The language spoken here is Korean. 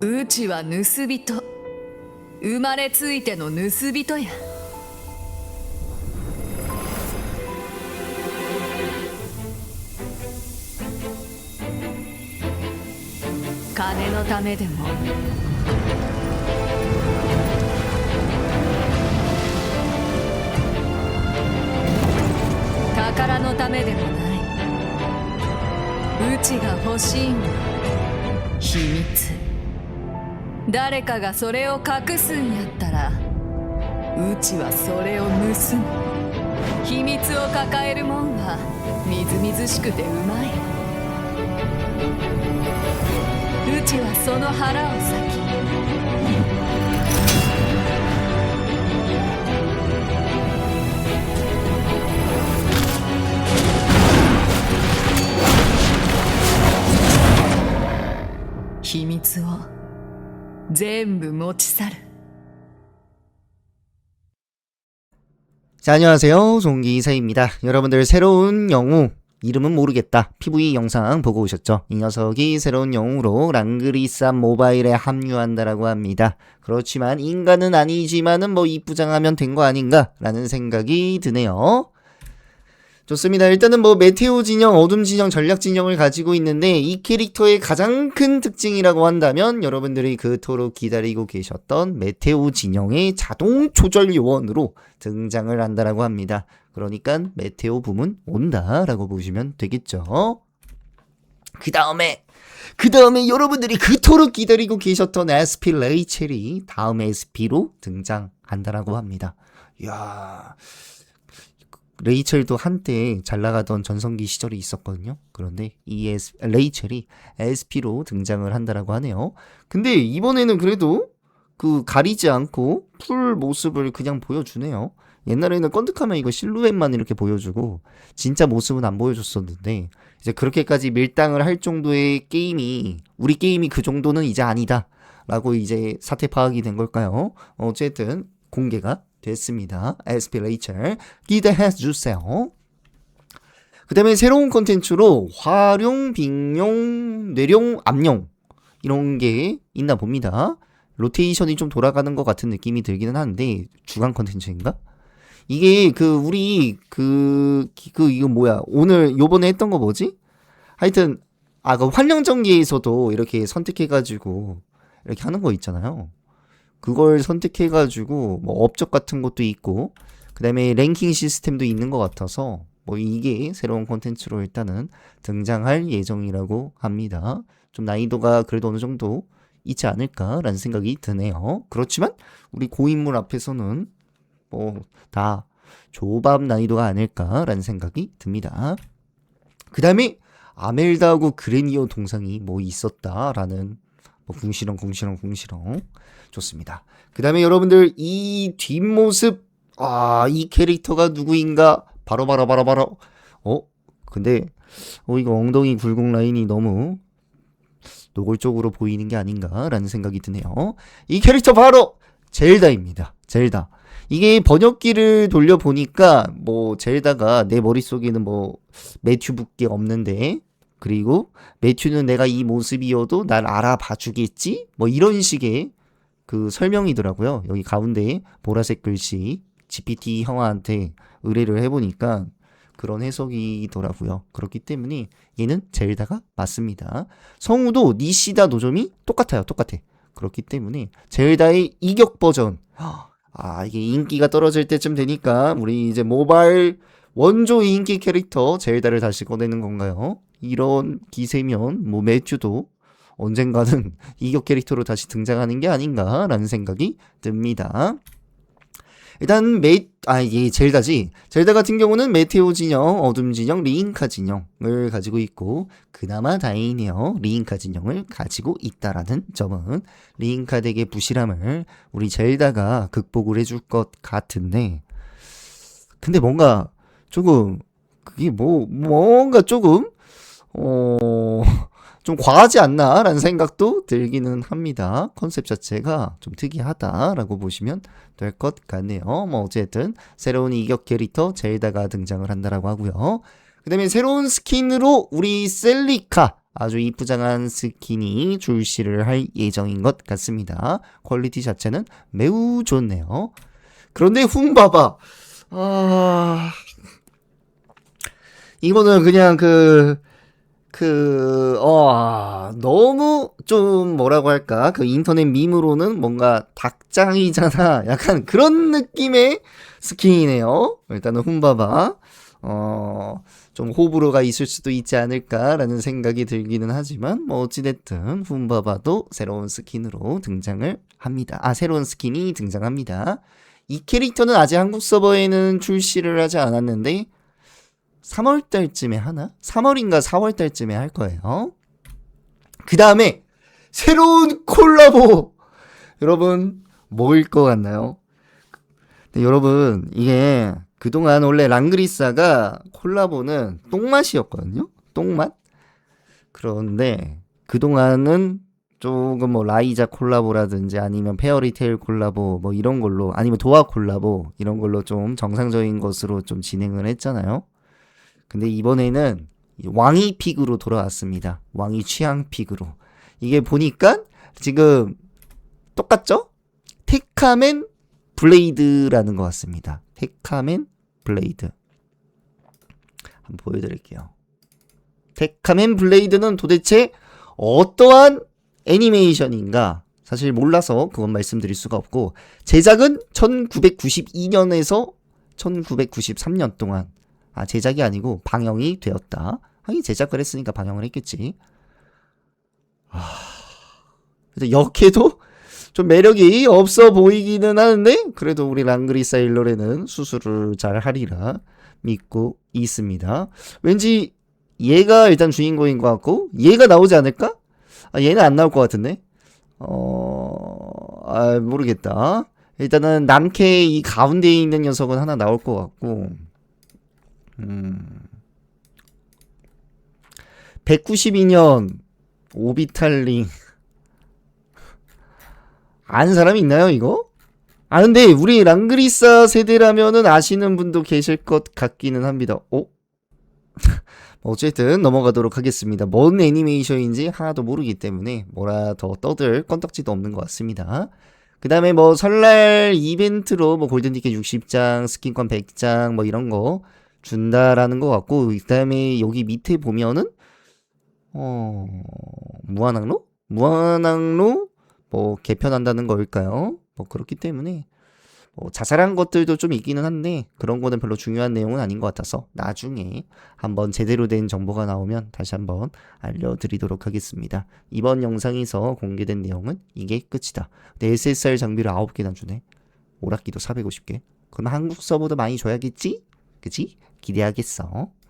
うちは盗人。生まれついての盗人や。金のためでも。宝のためでもない。うちが欲しいの。は秘密。誰かがそれを隠すんやったらうちはそれを盗む。秘密を抱えるもんはみずみずしくてうまい。うちはその腹を裂き全部持ち去る 자, 안녕하세요. 종기사입니다. 여러분들 새로운 영웅, 이름은 모르겠다. PV 영상 보고 오셨죠? 이 녀석이 새로운 영웅으로 랑그리사 모바일에 합류한다라고 합니다. 그렇지만 인간은 아니지만은 뭐 이쁘장하면 된 거 아닌가라는 생각이 드네요. 좋습니다. 일단은 뭐 메테오 진영, 어둠 진영, 전략 진영을 가지고 있는데 이 캐릭터의 가장 큰 특징이라고 한다면 여러분들이 그토록 기다리고 계셨던 메테오 진영의 자동 조절 요원으로 등장을 한다라고 합니다. 그러니까 메테오 붐은 온다라고 보시면 되겠죠. 그 다음에 그 다음에 여러분들이 그토록 기다리고 계셨던 SP 레이첼이 다음 SP로 등장한다라고 합니다. 이야 레이첼도 한때 잘 나가던 전성기 시절이 있었거든요. 그런데 이 에스, 레이첼이 SP로 등장을 한다라고 하네요. 근데 이번에는 그래도 그 가리지 않고 풀 모습을 그냥 보여주네요. 옛날에는 건득하면 이거 실루엣만 이렇게 보여주고 진짜 모습은 안 보여줬었는데 이제 그렇게까지 밀당을 할 정도의 게임이 우리 게임이 그 정도는 이제 아니다. 라고 이제 사태 파악이 된 걸까요? 어쨌든 공개가 됐습니다. SP 레이첼 기대해 주세요. 그 다음에 새로운 컨텐츠로 활용, 빙용, 뇌룡, 암용 이런 게 있나 봅니다. 로테이션이 좀 돌아가는 것 같은 느낌이 들기는 하는데 주간 컨텐츠인가? 이게 그 우리 그그 이거 뭐야 오늘 요번에 했던 거 뭐지? 하여튼 아그 환영전기에서도 이렇게 선택해가지고 이렇게 하는 거 있잖아요. 그걸 선택해가지고 뭐 업적 같은 것도 있고 그 다음에 랭킹 시스템도 있는 것 같아서 뭐 이게 새로운 콘텐츠로 일단은 등장할 예정이라고 합니다. 좀 난이도가 그래도 어느 정도 있지 않을까라는 생각이 드네요. 그렇지만 우리 고인물 앞에서는 뭐 다 조밥 난이도가 아닐까라는 생각이 듭니다. 그 다음에 아멜다하고 그레니어 동상이 뭐 있었다라는 뭐 궁시렁 궁시렁 궁시렁 좋습니다. 그 다음에 여러분들 이 뒷모습 아 이 캐릭터가 누구인가 바로 바로 바로 바로 어 근데 어 이거 엉덩이 굴곡 라인이 너무 노골적으로 보이는 게 아닌가라는 생각이 드네요. 이 캐릭터 바로 젤다입니다. 젤다. 이게 번역기를 돌려보니까 뭐 젤다가 내 머릿속에는 뭐 매튜밖에 없는데 그리고 매튜는 내가 이 모습이어도 날 알아봐 주겠지? 뭐 이런 식의 그 설명이더라고요. 여기 가운데 보라색 글씨 GPT 형아한테 의뢰를 해보니까 그런 해석이더라고요. 그렇기 때문에 얘는 젤다가 맞습니다. 성우도 니시다 노점이 똑같아요. 똑같아. 그렇기 때문에 젤다의 이격 버전. 아, 이게 인기가 떨어질 때쯤 되니까 우리 이제 모바일 원조 인기 캐릭터 젤다를 다시 꺼내는 건가요? 이런 기세면 뭐 매튜도 언젠가는 이격 캐릭터로 다시 등장하는 게 아닌가라는 생각이 듭니다. 일단 메, 아, 이게 젤다지. 젤다 같은 경우는 메테오 진영, 어둠 진영, 리인카 진영을 가지고 있고, 그나마 다행이네요. 리인카 진영을 가지고 있다라는 점은, 리인카 덱의 부실함을 우리 젤다가 극복을 해줄 것 같은데, 근데 뭔가 조금, 그게 뭐, 뭔가 조금, 어, 좀 과하지 않나라는 생각도 들기는 합니다. 컨셉 자체가 좀 특이하다라고 보시면 될 것 같네요. 뭐 어쨌든 새로운 이격 캐릭터 젤다가 등장을 한다라고 하고요. 그 다음에 새로운 스킨으로 우리 셀리카 아주 이쁘장한 스킨이 출시를 할 예정인 것 같습니다. 퀄리티 자체는 매우 좋네요. 그런데 훔바바 아 이거는 그냥 그 그, 어, 너무 좀 뭐라고 할까. 그 인터넷 밈으로는 뭔가 닭장이잖아. 약간 그런 느낌의 스킨이네요. 일단은 훔바바. 어, 좀 호불호가 있을 수도 있지 않을까라는 생각이 들기는 하지만, 뭐, 어찌됐든, 훔바바도 새로운 스킨으로 등장을 합니다. 아, 새로운 스킨이 등장합니다. 이 캐릭터는 아직 한국 서버에는 출시를 하지 않았는데, 3월 달쯤에 하나? 3월인가 4월 달쯤에 할 거예요. 그 다음에 새로운 콜라보! 여러분, 뭐일 것 같나요? 근데 여러분, 이게 그동안 원래 랑그리사가 콜라보는 똥맛이었거든요? 똥맛? 그런데 그동안은 조금 뭐 라이자 콜라보라든지 아니면 페어리테일 콜라보 뭐 이런 걸로 아니면 도화 콜라보 이런 걸로 좀 정상적인 것으로 좀 진행을 했잖아요. 근데 이번에는 왕이 픽으로 돌아왔습니다. 왕이 취향 픽으로. 이게 보니까 지금 똑같죠? 테카맨 블레이드라는 것 같습니다. 테카맨 블레이드. 한번 보여드릴게요. 테카맨 블레이드는 도대체 어떠한 애니메이션인가? 사실 몰라서 그건 말씀드릴 수가 없고, 제작은 1992년에서 1993년 동안 아, 제작이 아니고 방영이 되었다. 하긴 제작을 했으니까 방영을 했겠지. 아, 그래서 역해도 좀 매력이 없어 보이기는 하는데, 그래도 우리 랑그리사 일러레는 수술을 잘 하리라 믿고 있습니다. 왠지 얘가 일단 주인공인 것 같고, 얘가 나오지 않을까? 아, 얘는 안 나올 것 같은데? 어, 아, 모르겠다. 일단은 남캐 이 가운데에 있는 녀석은 하나 나올 것 같고, 음. 192년 오비탈링 아는 사람이 있나요 이거? 아는데 우리 랑그리사 세대라면은 아시는 분도 계실 것 같기는 합니다. 어? 어쨌든 넘어가도록 하겠습니다. 뭔 애니메이션인지 하나도 모르기 때문에 뭐라 더 떠들 건덕지도 없는 것 같습니다. 그 다음에 뭐 설날 이벤트로 뭐 골든티켓 60장, 스킨권 100장 뭐 이런 거 준다라는 것 같고 그 다음에 여기 밑에 보면은 어 무한항로 무한항로 뭐 개편한다는 걸까요? 뭐 그렇기 때문에 뭐 자잘한 것들도 좀 있기는 한데 그런 거는 별로 중요한 내용은 아닌 것 같아서 나중에 한번 제대로 된 정보가 나오면 다시 한번 알려드리도록 하겠습니다. 이번 영상에서 공개된 내용은 이게 끝이다. 근데 SSR 장비를 9개나 주네. 오락기도 450개. 그럼 한국 서버도 많이 줘야겠지? 그치? 기대하겠어.